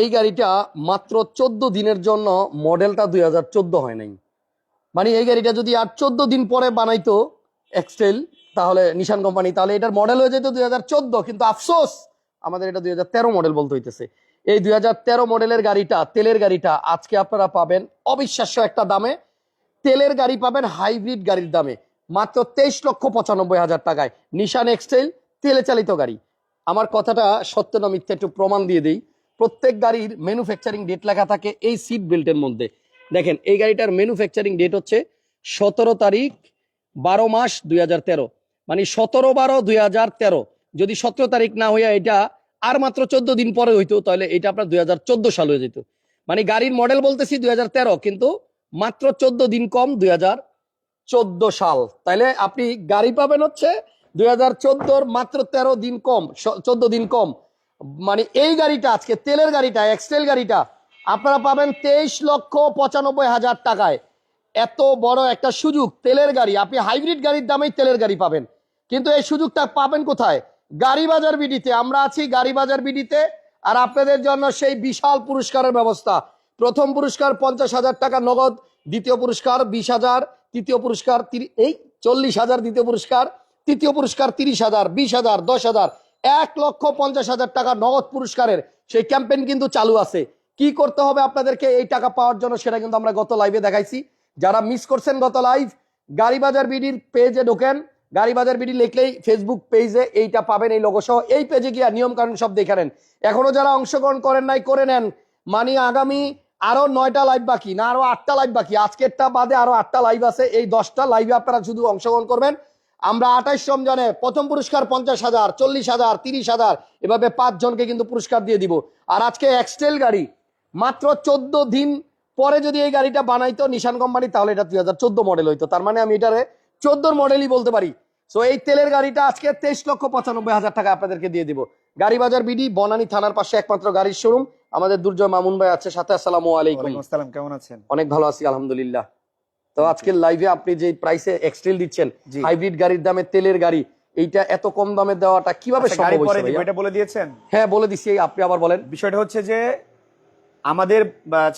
এই গাড়িটা মাত্র চোদ্দ দিনের জন্য মডেলটা দুই হাজার চোদ্দ হয় নাই। মানে এই গাড়িটা যদি আর চোদ্দ দিন পরে বানাইতো এক্সটেল তাহলে নিশান কোম্পানি তাহলে এটার মডেল হয়ে যেত দুই হাজার চোদ্দ, কিন্তু আফসোস, আমাদের এটা দুই হাজার তেরো মডেল বলতে হইতেছে। এই দুই হাজার তেরো মডেলের গাড়িটা, তেলের গাড়িটা আজকে আপনারা পাবেন অবিশ্বাস্য একটা দামে। তেলের গাড়ি পাবেন হাইব্রিড গাড়ির দামে, মাত্র তেইশ লক্ষ পঁচানব্বই হাজার টাকায়। নিশান এক্সটেল তেলে চালিত গাড়ি। আমার কথাটা সত্য না মিথ্যা একটু প্রমাণ দিয়ে দিই। প্রত্যেক গাড়ির ম্যানুফ্যাকচারিং ডেট লেখা থাকে এই সিট বেল্টের মধ্যে। দেখেন, এই গাড়িটার ম্যানুফ্যাকচারিং ডেট হচ্ছে সতেরো তারিখ বারো মাস দুই হাজার তেরো। মানে সতেরো বারো দুই যদি সতেরো তারিখ না হইয়া এটা আর মাত্র চোদ্দ দিন পরে হইতো, তাহলে এটা আপনার দুই হাজার চোদ্দ সাল হয়ে যেত। মানে গাড়ির মডেল বলতেছি দুই হাজার তেরো, কিন্তু মাত্র চোদ্দ দিন কম দুই হাজার চোদ্দ সাল। তাইলে আপনি গাড়ি পাবেন হচ্ছে দুই মাত্র তেরো দিন কম চোদ্দ দিন কম। মানে এই গাড়িটা আজকে, তেলের গাড়িটা এক্সটেল গাড়িটা, আপনারা পাবেন তেইশ লক্ষ পঁচানব্বই হাজার টাকায়। এত বড় একটা সুযোগ, তেলের গাড়ি, আপনি হাইব্রিড গাড়ির দামেই তেলের গাড়ি পাবেন। কিন্তু এই সুযোগটা পাবেন কোথায়? গাড়ি বাজার বিডিতে, আমরা আছি গাড়ি বাজার বিডিতে, আর আপনাদের জন্য সেই বিশাল পুরস্কারের ব্যবস্থা। প্রথম পুরস্কার পঞ্চাশ হাজার টাকা নগদ, দ্বিতীয় পুরস্কার বিশ হাজার, তৃতীয় পুরস্কার এই চল্লিশ হাজার, দ্বিতীয় পুরস্কার, তৃতীয় পুরস্কার তিরিশ হাজার, বিশ হাজার, দশ হাজার। এক লক্ষ পঞ্চাশ হাজার টাকা নগদ পুরস্কারের সেই ক্যাম্পেইন কিন্তু চালু আছে। কি করতে হবে আপনাদেরকে এই টাকা পাওয়ার জন্য সেটা কিন্তু আমরা গত লাইভে দেখাইছি। যারা মিস করছেন গত লাইভ গাড়ি বাজার বিডির পেজে ঢোকেন। গাড়ি বাজার বিডি লিখলেই ফেসবুক পেজে এইটা পাবেন, এই লোগো সহ। এই পেজে গিয়ে নিয়ম কানুন সব দেখে নেন। এখনও যারা অংশগ্রহণ করেন নাই, করে নেন। মানে আগামী আরও নয়টা লাইভ বাকি, না আরও আটটা লাইভ বাকি। আজকেরটা বাদে আরও আটটা লাইভ আছে। এই দশটা লাইভে আপনারা শুধু অংশগ্রহণ করবেন। আমরা আঠাইশ রমজানে প্রথম পুরস্কার পঞ্চাশ হাজার চল্লিশ হাজার তিরিশ হাজার এভাবে পাঁচজনকে কিন্তু পুরস্কার দিয়ে দিব। আর আজকে এক্সটেল গাড়ি মাত্র চোদ্দ দিন পরে যদি এই গাড়িটা বানাইতো নিশান কোম্পানি তাহলে এটা দুই হাজার চোদ্দ মডেল হইতো। তার মানে আমি এটারে চোদ্দোর মডেলই বলতে পারি। সো এই তেলের গাড়িটা আজকে তেইশ লক্ষ পঁচানব্বই হাজার টাকা আপনাদেরকে দিয়ে দিব। গাড়ি বাজার বিডি বনানী থানার পাশে একমাত্র গাড়ির শোরুম আমাদের দুর্জয় মামুন ভাই আছে সাথে আসসালামু আলাইকুম। আসসালাম কেমন আছেন? অনেক ভালো আছি আলহামদুলিল্লাহ। তো আজকের লাইভে আপনি যে প্রাইসে এক্সটেল দিচ্ছেন হাইব্রিড গাড়ির দামে তেলের গাড়ি এইটা এত কম দামে দেওয়াটা কীভাবে আচ্ছা, সম্ভব পরে হয়েছে এটা বলে দিয়েছেন? হ্যাঁ বলে এই আপনি আবার বলেন। বিষয়টা হচ্ছে যে আমাদের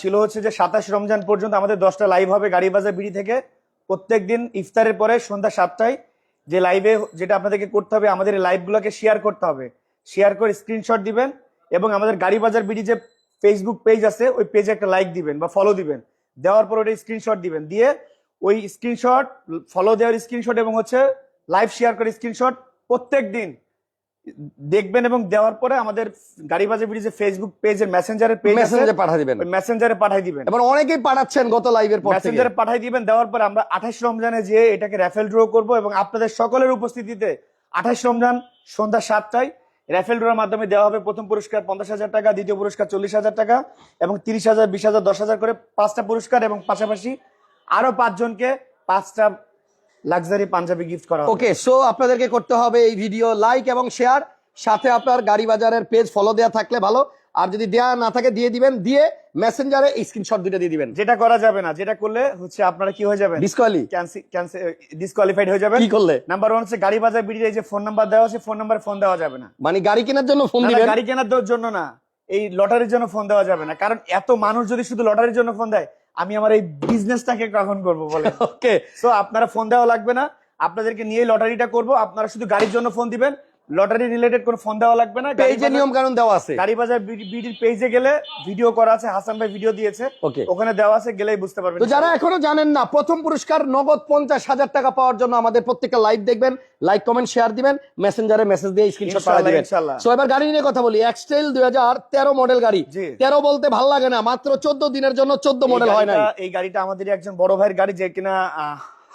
ছিল হচ্ছে যে সাতাশ রমজান পর্যন্ত আমাদের দশটা লাইভ হবে গাড়ি বাজার বিড়ি থেকে। প্রত্যেক দিন ইফতারের পরে সন্ধ্যা সাতটায় যে লাইভে যেটা আপনাদেরকে করতে হবে আমাদের লাইভগুলোকে শেয়ার করতে হবে। শেয়ার করে স্ক্রিনশট দিবেন এবং আমাদের গাড়ি বাজার বিডি যে ফেসবুক পেজ আছে ওই পেজে একটা লাইক দিবেন বা ফলো দিবেন। দেওয়ার পর ওটা স্ক্রিনশট দিবেন। দিয়ে ওই স্ক্রিনশট ফলো দেওয়ার স্ক্রিনশট এবং হচ্ছে লাইভ শেয়ার করে স্ক্রিনশট প্রত্যেক দিন দেখবেন এবং দেওয়ার পরে আমাদের গাড়ি বাজে বিডি যে ফেসবুক পেজের মেসেঞ্জারের পেজ আছে মেসেঞ্জে পাঠিয়ে দিবেন। মেসেঞ্জারে পাঠাই দিবেন। এবার অনেকেই পাঠাচ্ছেন গত লাইভের পর মেসেঞ্জারে পাঠিয়ে দিবেন দেওয়ার পরে আমরা আঠাশ রমজানে যে এটাকে র্যাফেল ড্র করব এবং আপনাদের সকলের উপস্থিতিতে আঠাশ রমজান সন্ধ্যা সাতটায় র্যাফেল ড্রোর মাধ্যমে দেওয়া হবে প্রথম পুরস্কার পঞ্চাশ হাজার টাকা, দ্বিতীয় পুরস্কার চল্লিশ হাজার টাকা এবং তিরিশ হাজার, বিশ হাজার, দশ হাজার করে পাঁচটা পুরস্কার এবং পাশাপাশি আরও পাঁচজনকে পাঁচটা লাক্সারি পাঞ্জাবি গিফট করা ওকে সো আপনাদেরকে করতে হবে এই ভিডিও লাইক এবং শেয়ার সাথে আপনার গাড়ি বাজারের পেজ ফলো দেওয়া থাকলে ভালো। আর যদি দেওয়া না থাকে দিয়ে দিবেন। দিয়ে মেসেঞ্জারে স্ক্রিনশট দুটো দিয়ে দিবেন। যেটা করা যাবে না যেটা করলে হচ্ছে আপনারা কি হয়ে যাবেন? ডিসকোয়ালি ডিসকোয়ালিফাইড হয়ে যাবেন। কি করলে? নাম্বার ওয়ান হচ্ছে গাড়ি বাজার বিডির এই যে ফোন নাম্বার দেওয়া আছে ফোন নাম্বার ফোন দেওয়া যাবে না। মানে গাড়ি কেনার জন্য ফোন দিবেন? গাড়ি কেনার জন্য না। এই লটারির জন্য ফোন দেওয়া যাবে না। কারণ এত মানুষ যদি শুধু লটারির জন্য ফোন দেয় আমি আমার এই বিজনেসটাকে কখন করব বলে। ওকে সো আপনারা ফোন দেওয়া লাগবে না। আপনাদেরকে নিয়ে লটারিটা করব। আপনারা শুধু গাড়ির জন্য ফোন দিবেন। লটারি রিলেটেড কোনো ফোন দেওয়া লাগবে না পেজে নিয়ম কানুন দেওয়া আছে। গাড়ি বাজার বিডির পেজে গেলে ভিডিও করা আছে হাসান ভাই ভিডিও দিয়েছে। ওকে। ওখানে দেওয়া আছে গেলেই বুঝতে পারবেন। তো যারা এখনও জানেন না প্রথম পুরস্কার নগদ পঞ্চাশ হাজার টাকা পাওয়ার জন্য আমাদের প্রত্যেকটা লাইভ দেখবেন লাইক কমেন্ট শেয়ার দিবেন মেসেঞ্জারে মেসেজ দিয়ে স্ক্রিনশট পাঠিয়ে দিবেন। সো এবার গাড়ি নিয়ে কথা বলি এক্সটেল দুই হাজার তেরো মডেল গাড়ি। জি। তেরো বলতে ভালো লাগে না মাত্র চোদ্দ দিনের জন্য চোদ্দ এই মডেল হয় না এই গাড়িটা আমাদের একজন বড় ভাইয়ের গাড়ি যে কিনা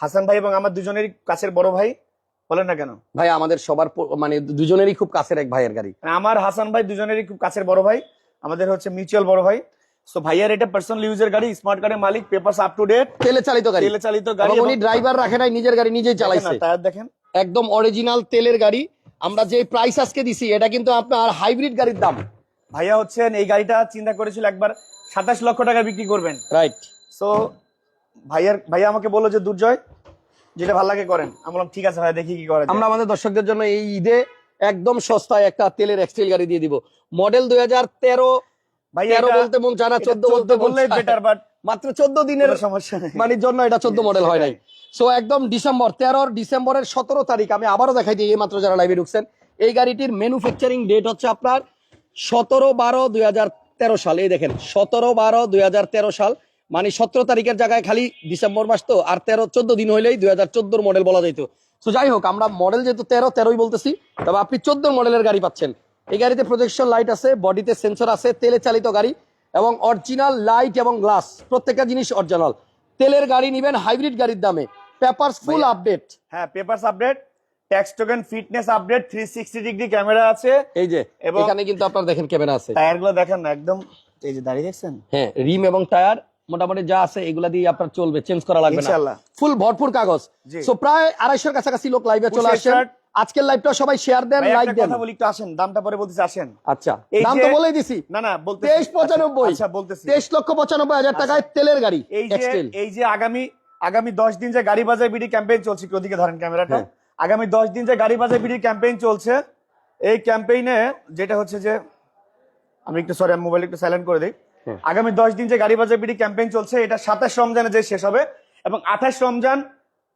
হাসান ভাই এবং আমার দুজনের কাছের বড় ভাই। বলেন না কেন? ভাই আমাদের সবার মানে দুজনেরই খুব কাছের এক ভাইয়ের গাড়ি। মানে আমার হাসান ভাই দুজনেরই খুব কাছের বড় ভাই আমাদের হচ্ছে মিউচুয়াল বড় ভাই। সো ভাইয়ার এটা পার্সোনাল ইউজের গাড়ি স্মার্ট কার্ডের মালিক পেপারস আপ টু ডেট তেলে চালিত গাড়ি তেলে চালিত গাড়ি উনি ড্রাইভার রাখে নাই নিজের গাড়ি নিজেই চালাইছে। টায়ার দেখেন। একদম অরিজিনাল তেলের গাড়ি। আমরা যে প্রাইস আজকে দিছি এটা কিন্তু আপনার হাইব্রিড গাড়ির দাম। ভাইয়া হচ্ছেন এই গাড়িটা চিন্তা করেছিল একবার সাতাশ লক্ষ টাকা বিক্রি করবেন। রাইট সো ভাইয়ার ভাইয়া আমাকে বলল যে দুর্জয় যেটা ভালো লাগে করেন। আমি বললাম ঠিক আছে ভাই দেখি কি করা। আমরা আমাদের দর্শকদের জন্য এই ঈদে একদম সস্তায় একটা তেলের এক্সটেল গাড়ি দিয়ে দিব। মডেল দুই হাজার তেরো ভাই তেরো বলতে মন চায় না চোদ্দ বলতে বললেই বেটার বাট মাত্র চোদ্দ দিনের সমস্যা নেই। মানে জন্য এটা চোদ্দ মডেল হয় নাই। সো একদম ডিসেম্বর তেরোর ডিসেম্বরের সতেরো তারিখ আমি আবারও দেখাই দিই এই মাত্র যারা লাইভে ঢুকছেন এই গাড়িটির ম্যানুফ্যাকচারিং ডেট হচ্ছে আপনার সতেরো বারো দুই হাজার তেরো সাল। এই দেখেন সতেরো বারো দুই হাজার তেরো সাল মানে সতেরো তারিখের জায়গায় খালি ডিসেম্বর মাস তো আর তেরো চোদ্দ দিন হইলেই দুই হাজার চোদ্দোর মডেল বলা যাইতো। তো যাই হোক আমরা মডেল যেহেতু তেরো তেরোই বলতেছি তবে আপনি চোদ্দ মডেলের গাড়ি পাচ্ছেন। এই গাড়িতে প্রজেকশন লাইট আছে বডিতে সেন্সর আছে তেলে চালিত গাড়ি এবং অরিজিনাল লাইট এবং গ্লাস প্রত্যেকটা জিনিস অরিজিনাল তেলের গাড়ি নিবেন হাইব্রিড গাড়ির দামে। পেপারস ফুল আপডেট হ্যাঁ papers update tax token fitness update three sixty degree camera আছে। এই যে এখানে কিন্তু আপনার দেখেন ক্যামেরা আছে। টায়ারগুলো দেখেন একদম এই যে দাঁড়িয়ে দেখছেন? হ্যাঁ রিম এবং টায়ার মোটামুটি যা আছে এগুলা দিয়ে আপনার চলবে চেঞ্জ করা লাগবে না। ফুল ভরপুর কাগজ। সো প্রায় আড়াইশোর কাছাকাছি লোক লাইভে চলে shirt। আজকের লাইভটা সবাই শেয়ার দেন লাইক দেন। কথা বলি একটু আসেন দামটা পরে বলতেছি আসেন। আচ্ছা দাম তো বলেই দিছি। না না বলতে তেইশ পঁচানব্বই। আচ্ছা বলতেছি। তেইশ লক্ষ পঁচানব্বই হাজার টাকায় তেলের গাড়ি এই যে এই যে আগামী আগামী দশ দিন যে গাড়ি বাজার বিডি ক্যাম্পেইন চলছে একটু ওদিকে ধরেন ক্যামেরাটা। হ্যাঁ। আগামী দশ দিন যে গাড়ি বাজার বিডি ক্যাম্পেইন চলছে এই ক্যাম্পেইনে যেটা হচ্ছে যে আমি একটু সরি আমি মোবাইল একটু সাইলেন্ট করে দিই। আগামী দশ দিন যে গাড়ি বাজার বিডি ক্যাম্পেইন চলছে এটা সাতাশ রমজানে যে শেষ হবে এবং আঠাশ রমজান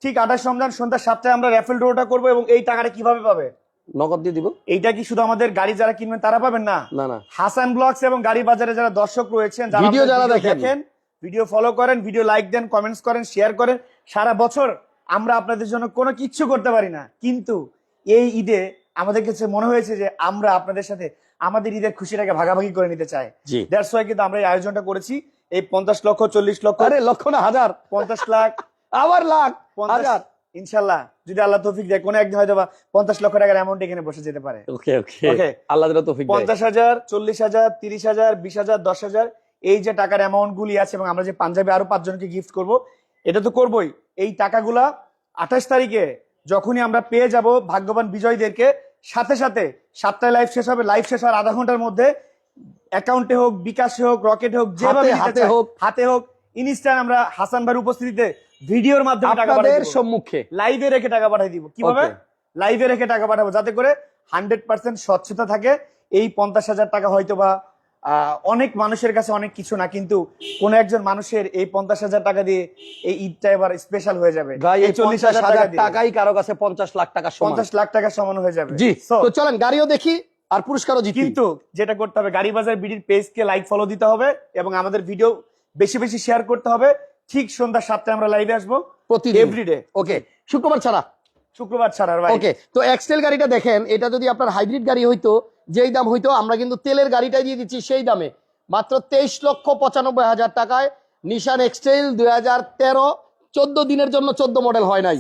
ঠিক আঠাশ রমজান সন্ধ্যা সাতটায় আমরা র্যাফেল ড্রোটা করব এবং এই টাকাটা কীভাবে পাবে? নগদ দিয়ে দিব। এইটা কি শুধু আমাদের গাড়ি যারা কিনবেন তারা পাবেন না? না না। হাসান ব্লগস এবং গাড়ি বাজারে যারা দর্শক রয়েছেন ভিডিও যারা দেখেন। ভিডিও ফলো করেন ভিডিও লাইক দেন কমেন্টস করেন শেয়ার করেন। সারা বছর আমরা আপনাদের জন্য কোনো কিচ্ছু করতে পারি না। কিন্তু এই ঈদে আমাদের কাছে মনে হয়েছে যে আমরা আপনাদের সাথে আমাদের ঈদের খুশিটাকে ভাগাভাগি করে নিতে চাই জি। দ্যাটস ওয়াই কিন্তু আমরা এই আয়োজনটা করেছি। এই পঞ্চাশ লক্ষ চল্লিশ লক্ষ। আরে লক্ষ না হাজার। পঞ্চাশ লাখ। আবার লাখ হাজার। ইনশাল্লাহ যদি আল্লাহ তৌফিক দেয় কোনো একদিন হয়তো পঞ্চাশ লক্ষ টাকার অ্যামাউন্ট এখানে বসে যেতে পারে। ওকে ওকে। আল্লাহ তৌফিক পঞ্চাশ হাজার চল্লিশ হাজার তিরিশ হাজার বিশ হাজার দশ হাজার এই যে টাকার অ্যামাউন্ট গুলি আছে এবং আমরা যে পাঞ্জাবে আরও পাঁচজনকে গিফট করব এটা তো করবই। এই টাকাগুলা আঠাশ তারিখে যখনই আমরা পেয়ে যাব ভাগ্যবান বিজয়ীদেরকে সাথে সাথে সাতটায় লাইভ শেষ হবে লাইভ শেষ হওয়ার আধা ঘণ্টার মধ্যে অ্যাকাউন্টে হোক বিকাশে হোক রকেট হোক যেভাবে হাতে- হোক। হাতে হোক ইনস্টার আমরা হাসান ভাইয়ের উপস্থিতিতে ভিডিওর মাধ্যমে টাকা আপনাদের সম্মুখে। লাইভে রেখে টাকা পাঠিয়ে দিব। কীভাবে? ভাবে লাইভে রেখে টাকা পাঠাবো যাতে করে হান্ড্রেড পার্সেন্ট স্বচ্ছতা থাকে। এই পঞ্চাশ হাজার টাকা হয়তো বা অনেক মানুষের কাছে অনেক কিছু না কিন্তু কোন একজন মানুষের এই পঞ্চাশ হাজার টাকা দিয়ে এই ঈদটা এবার স্পেশাল হয়ে যাবে। ভাই এই এই চল্লিশ হাজার টাকাই কারও কাছে পঞ্চাশ লাখ টাকা পঞ্চাশ লাখ টাকা সমান হয়ে যাবে। জি তো চলেন গাড়িও দেখি আর পুরস্কারও জিতি। কিন্তু যেটা করতে হবে গাড়ি বাজার বিডির পেজকে লাইক ফলো দিতে হবে এবং আমাদের ভিডিও বেশি বেশি শেয়ার করতে হবে। ঠিক সন্ধ্যা সাতটায় আমরা লাইভে আসব প্রতিদিন। এভরিডে ওকে শুক্রবার ছাড়া। শুক্রবার ছাড়া ভাই। ওকে তো এক্সটেল গাড়িটা দেখেন এটা যদি আপনার হাইব্রিড গাড়ি হইতো যেই দাম হইতো আমরা কিন্তু তেলের গাড়িটাই দিয়ে দিচ্ছি সেই দামে। মাত্র তেইশ লক্ষ পঁচানব্বই হাজার টাকায় নিশান এক্সটেল দুই হাজার তেরো চোদ্দ দিনের জন্য চোদ্দ মডেল হয় নাই।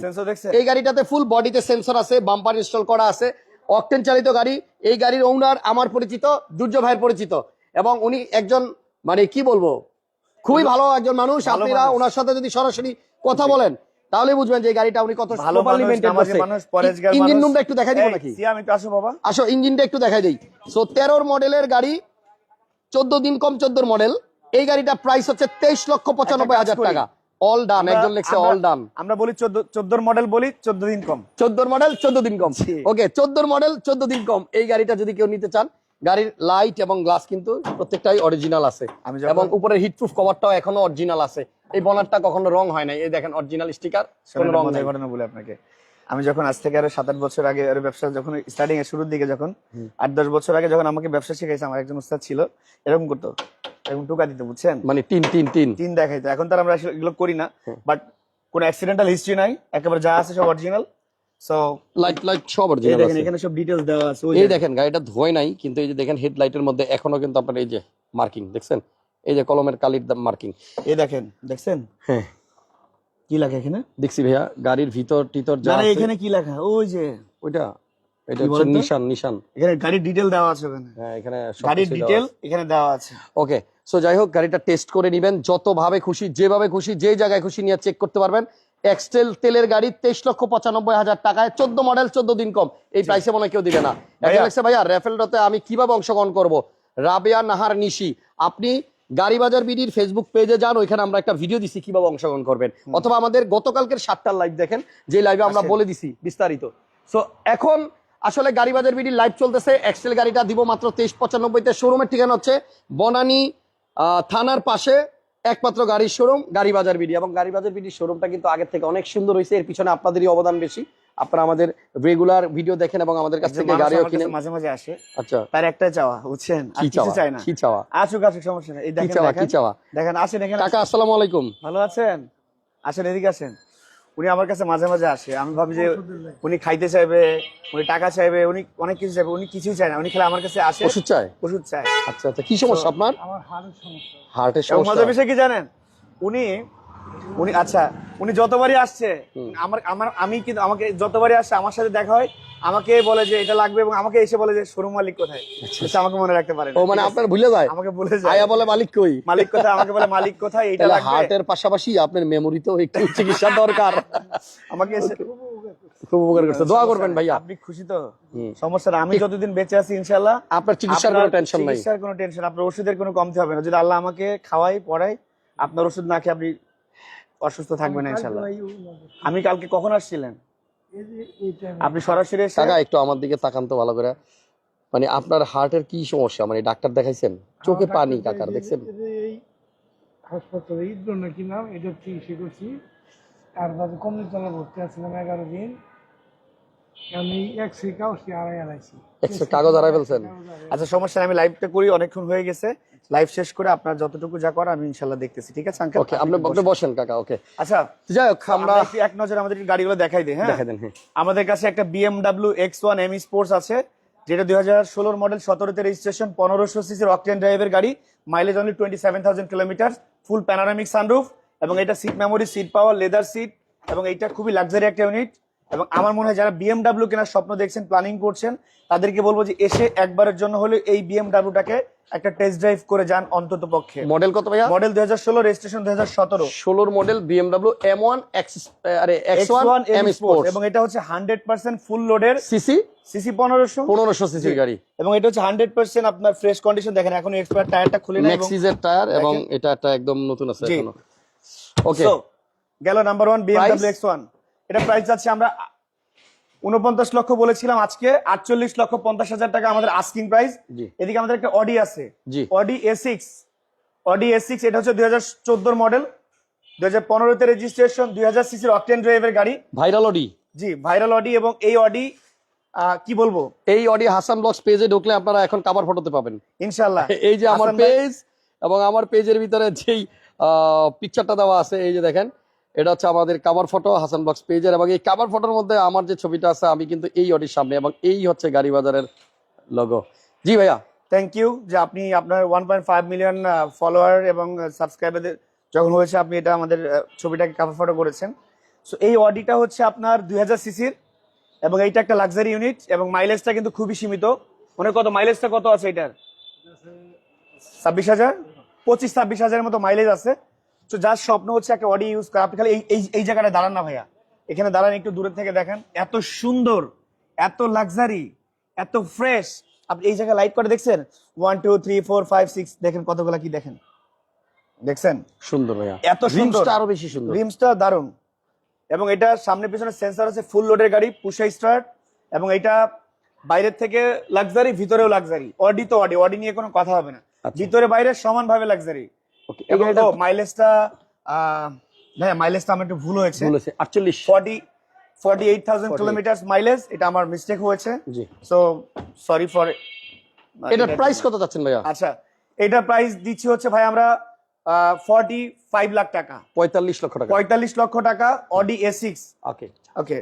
এই গাড়িটাতে ফুল বডিতে সেন্সর আছে বাম্পার ইনস্টল করা আছে অকটেন চালিত গাড়ি। এই গাড়ির ওনার আমার পরিচিত দুর্য ভাইয়ের পরিচিত। এবং উনি একজন মানে কি বলব খুবই ভালো একজন মানুষ। আপনারা ওনার সাথে যদি সরাসরি কথা বলেন তাহলে বুঝবেন যে গাড়িটা উনি কত ভালো করছে। ইঞ্জিন রুমটা একটু দেখাই দিব নাকি? সিয়াম একটু আসো বাবা। আসো ইঞ্জিনটা একটু দেখাই দেই। সো তেরোর মডেলের গাড়ি চোদ্দ দিন কম চোদ্দোর মডেল এই গাড়িটা প্রাইস হচ্ছে তেইশ লক্ষ পঁচানব্বই কাজ হাজার টাকা। অল ডান একজন লিখছে অল ডান আমরা বলি চোদ্দ চোদ্দোর মডেল বলি চোদ্দ দিন কম। চোদ্দোর মডেল চোদ্দ দিন কম। ওকে চোদ্দোর মডেল চোদ্দ দিন কম। এই গাড়িটা যদি কেউ নিতে চান গাড়ির লাইট এবং গ্লাস কিন্তু প্রত্যেকটাই অরিজিনাল আছে। আমি এবং যখন উপরে হিটপ্রুফ কভারটাও এখনও অরিজিনাল আছে। এই বনারটা কখনো রং হয় নাই। এই দেখেন অরিজিনাল স্টিকার কোনো রং নাই। ঘটনা বলি আপনাকে। আমি যখন আজ থেকে আরও সাত আট বছর আগে আরও ব্যবসা যখন স্টার্টিং এর শুরুর দিকে যখন আট দশ বছর আগে যখন আমাকে ব্যবসা শিখাইছে আমার একজন উস্তাদ ছিল এরকম করতো। এরকম টুকা দিতে বুঝছেন? মানে তিন তিন তিন। তিন দেখাইতো। এখন তার আমরা এগুলো করি না বাট কোন অ্যাক্সিডেন্টাল হিস্ট্রি নাই। একেবারে যা আছে সব অরিজিনাল সো লাইট লাইট সব অরিজিনাল দেখেন এখানে সব ডিটেলস দেওয়া আছে এই দেখেন। দেখেন গাড়িটা ধোয় নাই কিন্তু এই যে দেখেন হেডলাইটের মধ্যে এখনও কিন্তু আপনার এই যে মার্কিং দেখছেন? এই যে কলমের কালির মার্কিং এই দেখেন দেখছেন? হ্যাঁ। কি লেখা এখানে? দেখছি ভাইয়া গাড়ির ভিতর টিতর যা এখানে কি লেখা? ওই যে। ওইটা এটা হচ্ছে নিশান নিশান। এখানে গাড়ির ডিটেল দেওয়া আছে ওখানে। হ্যাঁ এখানে গাড়ির ডিটেল এখানে দেওয়া আছে। ওকে সো যাই হোক গাড়িটা টেস্ট করে নিবেন যতভাবে খুশি যেভাবে খুশি যে জায়গায় খুশি নিয়ে চেক করতে পারবেন। এক্সটেল তেলের গাড়ি তেইশ লক্ষ পঁচানব্বই হাজার টাকায় চোদ্দ মডেল চোদ্দ দিন কম। এই প্রাইসে মনে কেউ দিবে না। ভাইয়া। রেফেলটাতে আমি কীভাবে অংশগ্রহণ করব? রাবেয়া নাহার নিশি আপনি গাড়ি বাজার বিডির ফেসবুক পেজে যান ওইখানে আমরা একটা ভিডিও দিছি কীভাবে অংশগ্রহণ করবেন। অথবা আমাদের গতকালকের সাতটার লাইভ দেখেন যে লাইভে আমরা বলে দিছি বিস্তারিত। সো এখন আসলে গাড়ি বাজার বিডি লাইভ চলতেছে এক্সেল গাড়িটা দিব মাত্র তেইশ পঁচানব্বইতে। শোরুমের ঠিকানা হচ্ছে বনানী আহ, থানার পাশে একমাত্র গাড়ির শোরুম গাড়ি বাজার বিডি। এবং গাড়ি বাজার বিডির শোরুমটা কিন্তু আগের থেকে অনেক সুন্দর হয়েছে এর পিছনে আপনাদেরই অবদান বেশি। আপনারা আমাদের রেগুলার ভিডিও দেখেন এবং আমাদের কাছ থেকে গাড়িও কিনেন। মাঝে মাঝে আসে। আচ্ছা। তার একটা চাওয়া বুঝছেন? আর কি কিছু চাওয়া? চাই না। কি চাওয়া? আসুক আসুক সমস্যা নেই। দেখেন চাওয়া? কি চাওয়া? দেখেন আসেন এখানে। কাকা আসসালামু আলাইকুম। ভালো আছেন? আসেন এদিকে আসেন। উনি আমার কাছে মাঝে মাঝে আসে। আমি ভাবি যে উনি খাইতে চাইবে উনি টাকা চাইবে উনি অনেক কিছু চাইবে উনি কিছুই চায় না। উনি খালি আমার কাছে আসে। ওষুধ চায়? ওষুধ চায়। আচ্ছা আচ্ছা। কি সমস্যা আপনার? আমার হাড়ের সমস্যা। হার্টের সমস্যা মজার বিষয় কি জানেন? উনি উনি আচ্ছা উনি যতবারই আসছে আমার আমার আমি কিন্তু আমাকে যতবারই আসছে আমার সাথে দেখা হয় আমাকে বলে যে এটা লাগবে এবং আমাকে এসে বলে যে শোরুম মালিক কোথায়? আমাকে মনে রাখতে পারে ও মানে আপনার ভুলে যায়? আমাকে বলে যায়। আয়া বলে মালিক কই? মালিক কোথায়? আমাকে বলে মালিক কোথায়? এটা লাগবে। হার্টের পাশাপাশি আপনার মেমোরিতেও একটু চিকিৎসা দরকার। আমাকে এসে খুব উপকার করছে। দোয়া করবেন ভাইয়া। আপনি খুশি তো? সমস্যা আমি যতদিন বেঁচে আছি ইনশাল্লাহ আপনার চিকিৎসার কোনো টেনশন নাই। চিকিৎসার কোনো টেনশন আপনার ওষুধের কোনো কমতি হবে না। যদি আল্লাহ আমাকে খাওয়াই পড়াই আপনার ওষুধ না খেয়ে আপনি অসুস্থ থাকবেন না ইনশাল্লাহ আমি কালকে কখন আসছিলেন? আপনি সরাসরি এসে কাকা একটু আমার দিকে তাকান তো ভালো করে। মানে আপনার হার্টের কি সমস্যা? মানে ডাক্তার দেখাইছেন? চোখে পানি কাকার দেখছেন? হাসপাতালে ঈদ নাকি নাম এটা চিকিৎসা করছি। আর বাদে কমনিতলা ভর্তি আছিলাম এগারো দিন। আমি একশো কাউসি আড়াই আড়াইছি X-ray কাগজ হারাই ফেলছেন? আচ্ছা সমস্যা আমি লাইভটা করি অনেকক্ষণ হয়ে গেছে। লাইভ শেষ করে আপনার যতটুকু যা করার আমি ইনশাল্লাহ দেখতেছি ঠিক আছে আঙ্কেল? ওকে আপনি আপনি বসেন কাকা ওকে আচ্ছা যাই হোক আমরা এক নজর আমাদের গাড়িগুলো দেখাই দিই হ্যাঁ? দেখা দেন হ্যাঁ। আমাদের কাছে একটা এক্স ওয়ান এম স্পোর্টস আছে যেটা দুই হাজার ষোলোর মডেল সতেরোতে রেজিস্ট্রেশন পনেরোশো সিসির অকটেন ড্রাইভের গাড়ি mileage only twenty seven thousand kilometre full panoramic sunroof এবং এটা seat memory seat power leather seat এবং এটা খুবই লাক্সারি একটা ইউনিট এবং আমার মনে হয় যারা বিএমডাব্লিউ কেনার স্বপ্ন দেখছেন প্ল্যানিং করছেন তাদেরকে বলব যে এসে একবারের জন্য হলে এই বিএমডাব্লিউটাকে একটা টেস্ট ড্রাইভ করে যান অন্তত পক্ষে। মডেল কত ভাইয়া? মডেল 2016 রেজিস্ট্রেশন 2017 16 এর মডেল বিএমডাব্লিউ M1 X আরে X1 M Sport এবং এটা হচ্ছে 100% ফুল লোডের সিসি সিসি 1500 1500 সিসি গাড়ি। এবং এটা হচ্ছে 100% আপনার ফ্রেশ কন্ডিশন দেখেন এখন এক্সপায়ার টায়ারটা খুলে নাই ম্যাক্সিজ এর টায়ার এবং এটা একটা একদম নতুন আছে এখনও ওকে গেল নাম্বার 1 BMW X1 এটা প্রাইস যাচ্ছে আমরা উনপঞ্চাশ লক্ষ বলেছিলাম আজকে আটচল্লিশ লক্ষ পঞ্চাশ হাজার টাকা আমাদের আস্কিং প্রাইস এদিকে আমাদের একটা অডি আছে। জি। Audi A six Audi A six এটা হচ্ছে দুই হাজার চোদ্দোর মডেল দুই হাজার পনেরোতে রেজিস্ট্রেশন দুই হাজার সিসির অকটেন ড্রাইভের গাড়ি। ভাইরাল অডি জি ভাইরাল অডি এবং এই অডি কি বলব? এই অডি হাসান ব্লগস পেজে ঢুকলে আপনারা এখন কাভার ফটোতে পাবেন। ইনশাল্লাহ এই যে আমার পেজ এবং আমার পেজের ভিতরে যেই পিকচারটা দেওয়া আছে এই যে দেখেন। এটা হচ্ছে আমাদের কাভার ফটো হাসান বক্স পেজের এবং এই কাভার ফটোর মধ্যে আমার যে ছবিটা আছে, আমি কিন্তু এই অডির সামনে এবং এই হচ্ছে গাড়ি বাজারের লগো জি ভাইয়া। থ্যাংক ইউ যে আপনি আপনার one point five million follower এবং সাবস্ক্রাইবারদের যখন হয়েছে, আপনি এটা আমাদের ছবিটাকে কাভার ফটো করেছেন। সো এই অডিটা হচ্ছে আপনার দুই হাজার সিসির এবং এইটা একটা লাক্সারি ইউনিট এবং মাইলেজটা কিন্তু খুবই সীমিত। মনে কত? মাইলেজটা কত আছে এটার? ছাব্বিশ হাজার? পঁচিশ ছাব্বিশ হাজারের মতো মাইলেজ আছে। তো যার স্বপ্ন হচ্ছে একটা অডি ইউজ করা। আপনি খালি এই এই- জায়গাটা দাঁড়ান না ভাইয়া। এখানে দাঁড়ান একটু দূরের থেকে দেখেন। এত সুন্দর এত লাক্সারি এত ফ্রেশ আপনি এই জায়গায় লাইট করে দেখছেন? One two three four five six দেখেন কতগুলা কি দেখেন। দেখছেন? সুন্দর ভাইয়া। এত সুন্দর। আরও বেশি সুন্দর। রিমসটা দারুণ। এবং এটা সামনে পিছনে সেন্সর আছে ফুল লোডের গাড়ি পুষা স্টার্ট এবং এটা বাইরের থেকে লাক্সারি ভিতরেও লাক্সারি অডি তো অডি অডি নিয়ে কোনো কথা হবে না। আচ্ছা। ভিতরে বাইরে সমানভাবে লাক্সারি ওকে এই গাড়িটা মাইলেজটা আহ, হ্যাঁ মাইলেজটা আমার একটু ভুল হয়েছে। আটচল্লিশ। Forty forty eight thousand kilometre mileage এটা আমার মিস্টেক হয়েছে। জি। সো সরি ফর এটার প্রাইস কত যাচ্ছেন ভাইয়া? আচ্ছা এটার প্রাইস দিচ্ছি হচ্ছে ভাই আমরা ফর্টি ফাইভ লাখ টাকা। পঁয়তাল্লিশ লক্ষ টাকা। পঁয়তাল্লিশ লক্ষ টাকা Audi A six okay okay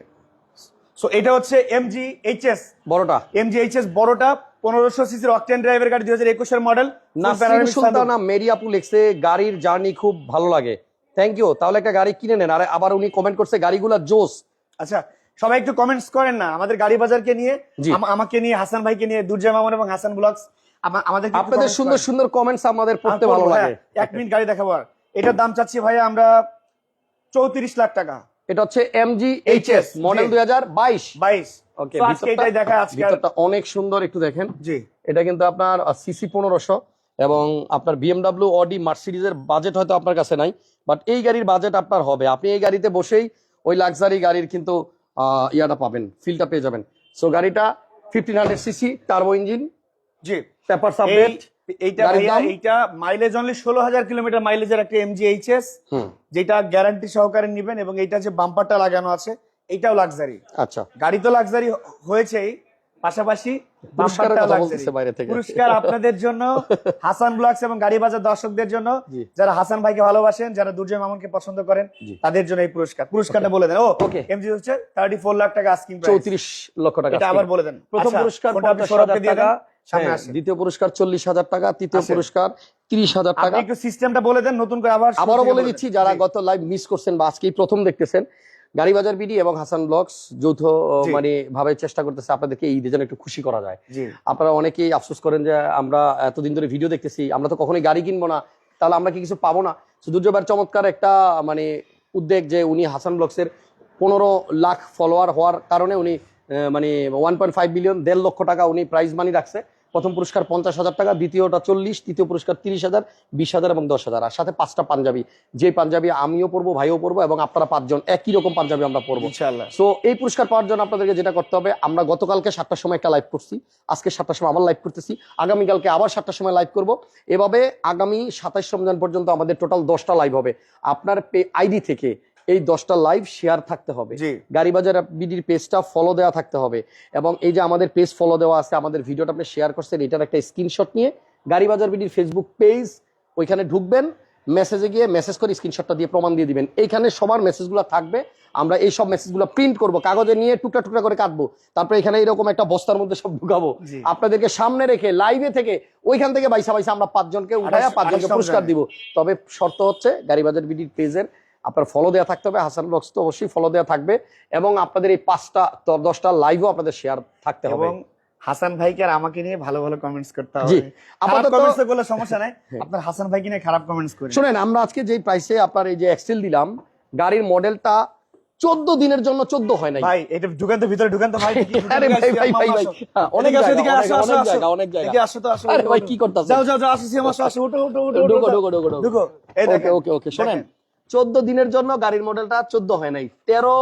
so এটা হচ্ছে এমজি এইচএস বড়টা। এমজি এইচএস বড়টা পনেরোশো সিসির অকটেন ড্রাইভের গাড়ি দুই হাজার একুশের মডেল সুলতানা মেরিয়াপু লিখছে গাড়ির জার্নি খুব ভালো লাগে। থ্যাংক ইউ তাহলে একটা গাড়ি কিনে নেন। আর আবার উনি কমেন্ট করছে গাড়িগুলা জোস। আচ্ছা সবাই একটু কমেন্টস করেন না। আমাদের গাড়ি বাজারকে নিয়ে আমাকে নিয়ে হাসান ভাইকে নিয়ে দুর্জয় মামুন এবং হাসান ব্লগস আমাদের আপনাদের সুন্দর সুন্দর কমেন্টস আমাদের পড়তে ভালো লাগে। এক মিনিট গাড়ি দেখাবো আর। এটার দাম চাচ্ছি ভাই আমরা চৌত্রিশ লাখ টাকা। এটা হচ্ছে এমজি এইচএস মডেল জি। দুই হাজার বাইশ। বাইশ। ওকে তো আজকে এটাই দেখা আজকে। ভিতরটা অনেক সুন্দর একটু দেখেন। জি। এটা কিন্তু আপনার সিসি পনেরোশো এবং আপনার বিএমডাব্লিউ অডি মার্সিডিজের বাজেট হয়তো আপনার কাছে নাই বাট এই গাড়ির বাজেট আপনার হবে। আপনি এই গাড়িতে বসেই ওই লাক্সারি গাড়ির কিন্তু ইয়াটা পাবেন ফিলটা পেয়ে যাবেন। সো গাড়িটা fifteen hundred CC turbo engine জি। পেপার এই সাবডেট এইটা? এইটা মাইলেজ অনলি ষোলো হাজার কিলোমিটার মাইলেজের একটা এমজি এইচএস যেটা গ্যারান্টি সহকারে নিবেন এবং যে বাম্পারটা লাগানো আছে এটাও লাক্সারি আচ্ছা। গাড়ি তো লাক্সারি হয়েছেই পাশাপাশি। পুরস্কার আপনাদের জন্য হাসান ব্লগস এবং গাড়ি বাজার দর্শকদের জন্য যারা হাসান ভাইকে ভালোবাসেন যারা দুর্জয় মামুনকে পছন্দ করেন তাদের জন্য এই পুরস্কার। পুরস্কারটা বলে দেন। ও. এমজি হচ্ছে থার্টি ফোর লাখ টাকা আস্কিং চৌত্রিশ লক্ষ টাকা এটা আবার বলে দেন। প্রথম আচ্ছা, পুরস্কার। টাকা। দ্বিতীয় পুরস্কার চল্লিশ হাজার টাকা তৃতীয় পুরস্কার তিরিশ হাজার টাকা। একটু সিস্টেমটা বলে দেন নতুন করে আবার আবারও বলে দিচ্ছি যারা গত লাইভ মিস করছেন বা আজকেই প্রথম দেখতেছেন গাড়ি বাজার বিডি এবং হাসান ব্লগস যৌথ মানে ভাবে চেষ্টা করতেছে আপনাদেরকে এই জন্য একটু খুশি করা যায়। আপনারা অনেকেই আফসোস করেন যে আমরা এতদিন ধরে ভিডিও দেখতেছি আমরা তো কখনোই গাড়ি কিনবো না তাহলে আমরা কি কিছু পাবো না? সুদূর্যবার চমৎকার একটা মানে উদ্বেগ যে উনি হাসান ব্লগসের পনেরো লাখ ফলোয়ার হওয়ার কারণে উনি মানে ওয়ান পয়েন্ট ফাইভ বিলিয়ন দেড় লক্ষ টাকা উনি প্রাইজ মানি রাখছে। প্রথম পুরস্কার পঞ্চাশ হাজার টাকা দ্বিতীয়টা চল্লিশ তৃতীয় পুরস্কার তিরিশ হাজার বিশ হাজার এবং দশ হাজার। আর সাথে পাঁচটা পাঞ্জাবি। যে পাঞ্জাবি আমিও পরবো ভাইও পরবো এবং আপনারা পাঁচজন একই রকম পাঞ্জাবি আমরা পরবো। সো এই পুরস্কার পাওয়ার জন্য আপনাদেরকে যেটা করতে হবে আমরা গতকালকে সাতটার সময় একটা লাইভ করছি। আজকে সাতটার সময় আবার লাইভ করতেছি। আগামীকালকে আবার সাতটার সময় লাইভ করব। এভাবে আগামী সাতাইশ রমজান পর্যন্ত আমাদের টোটাল দশটা লাইভ হবে। আপনার আইডি থেকে এই দশটা লাইভ শেয়ার থাকতে হবে। জি। গাড়ি বাজার বিডির পেজটা ফলো দেওয়া থাকতে হবে এবং এই যে আমাদের পেজ ফলো দেওয়া আছে আমাদের ভিডিওটা আপনি শেয়ার করছেন এটার একটা স্ক্রিনশট নিয়ে গাড়ি বাজার বিডির ফেসবুক পেজ ওইখানে ঢুকবেন মেসেজে গিয়ে মেসেজ করে স্ক্রিনশটটা দিয়ে প্রমাণ দিয়ে দিবেন। এইখানে সবার মেসেজগুলো থাকবে আমরা এই সব মেসেজগুলো প্রিন্ট করব কাগজে নিয়ে টুকরা টুকরা করে কাটবো তারপরে এখানে এরকম একটা বস্তার মধ্যে সব ঢুকাবো। আপনাদেরকে সামনে রেখে লাইভে থেকে ওইখান থেকে বাইসা বাইসা আমরা পাঁচজনকে আঠাশ- পাঁচজনকে পুরস্কার। দিব। তবে শর্ত হচ্ছে গাড়ি বাজার বিডির পেজের আপনার ফলো দেওয়া থাকতে হবে হাসান ব্লগস তো অবশ্যই ফলো দেওয়া থাকবে এবং আপনাদের এই পাঁচটা দশটা লাইভও আপনাদের শেয়ার থাকতে হবে। এবং হাসান ভাইকে আর আমাকে নিয়ে ভালো ভালো কমেন্টস করতে হবে। আপাতত- কমেন্টস করলে সমস্যা নাই। আপনার হাসান ভাইকে নিয়ে খারাপ কমেন্টস করেন শুনেন আমরা আজকে যেই প্রাইসে আপনার এই যে এক্সেল দিলাম গাড়ির মডেলটা চোদ্দ দিনের জন্য চোদ্দ হয় নাই। ভাই এটা ঢুকান তো ভিতরে ঢুকান তো ভাই। আরে ভাই, ভাই, ভাই, ভাই। হ্যাঁ, অনেক অনেক জায়গা, অনেক- আসো আসো অনেক জায়গা, অনেক জায়গা। এদিকে আসো তো আসো আরে ভাই কি করতেছ যাও যাও যাও আসো আসো আসো ঢুকো। ঢুকো ঢুকো ঢুকো ওকে ওকে ওকে শোনেন। চোদ্দ দিনের জন্য গাড়ির মডেলটা চোদ্দ হয় নাই। তেরো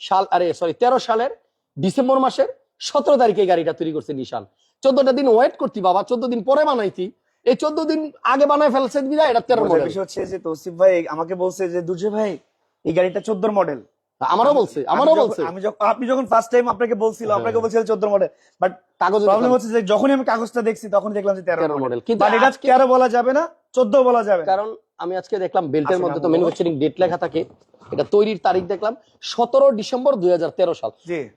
সাল আরে সরি তেরো সালের ডিসেম্বর মাসের সতেরো তারিখে গাড়িটা তৈরি করছে নিশান। চোদ্দটা দিন ওয়েট করতি বাবা চোদ্দ দিন পরে বানাইতি। এই চোদ্দ দিন আগে বানায় ফেলছে বিদায় এটা তেরো মডেল বিষয় হচ্ছে যে তৌসিফ ভাই আমাকে বলছে যে দুর্জয় ভাই এই গাড়িটা চোদ্দোর মডেল আমারও বলছে আমারও বলছে। আমি যখন আপনি যখন ফার্স্ট টাইম আপনাকে বলছিল হ্যাঁ। আপনাকে বলছিল চোদ্দ মডেল বাট কাগজে প্রবলেম হচ্ছে যে যখনই আমি কাগজটা দেখছি তখন দেখলাম যে মডেল কিন্তু এটা বলা যাবে না চোদ্দ বলা যাবে কারণ আমি আজকে দেখলাম বেল্টের মধ্যে তো ম্যানুফ্যাকচারিং ডেট লেখা থাকে। এটা তৈরির তারিখ দেখলাম। সতেরো ডিসেম্বর দুই হাজার তেরো সাল।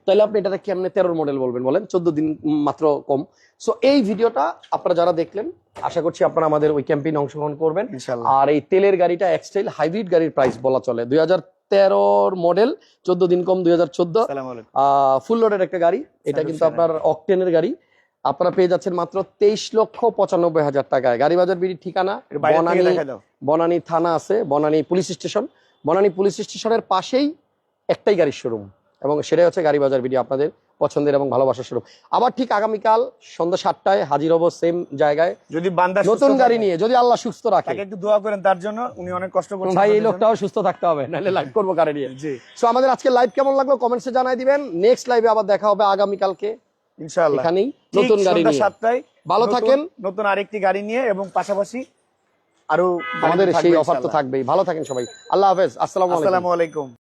তাহলে আপনি এটাকে কেমনে তেরোর মডেল বলবেন বলেন? চোদ্দ দিন মাত্র কম। সো এই ভিডিওটা আপনারা যারা দেখলেন আশা করছি আপনারা আমাদের ওই ক্যাম্পেইনে অংশগ্রহণ করবেন। আর এই তেলের গাড়িটা এক্সটাইল হাইব্রিড গাড়ির প্রাইস বলা চলে। দুই তেরোর মডেল চোদ্দ দিন কম দুই ফুল লোডের একটা গাড়ি। এটা কিন্তু আপনার অকটেনের গাড়ি। আপনারা পেয়ে যাচ্ছেন মাত্র তেইশ লক্ষ পঁচানব্বই হাজার টাকায়। গাড়ি বাজার বিড়ির ঠিকানা বনানী বনানী থানা আছে Banani police station. Banani police স্টেশনের পাশেই একটাই গাড়ির শোরুম এবং সেটাই হচ্ছে গাড়ি বাজার বিডি আপনাদের পছন্দের এবং ভালোবাসার শোরুম আবার ঠিক আগামীকাল সন্ধ্যা সাতটায় হাজির হব সেম জায়গায়। যদি বান্দা নতুন গাড়ি নিয়ে যদি আল্লাহ সুস্থ রাখে। একটু দোয়া করেন তার জন্য উনি অনেক কষ্ট করছেন ভাই এই লোকটাও সুস্থ থাকতে হবে নাহলে লাইভ করব গাড়ি নিয়ে। জি। সো আমাদের আজকে লাইভ কেমন লাগল? কমেন্টসে জানাই দিবেন। নেক্সট লাইভে আবার দেখা হবে আগামীকালকে। ইনশাআল্লাহ। এখানেই নতুন গাড়ি নিয়ে। সাতটায় ভালো থাকেন। নতুন আরেকটি গাড়ি নিয়ে এবং পাশাপাশি আরও আমাদের সেই অফার তো থাকবেই। ভালো থাকেন সবাই। আল্লাহ হাফেজ। আসসালাম আসসালামু আলাইকুম।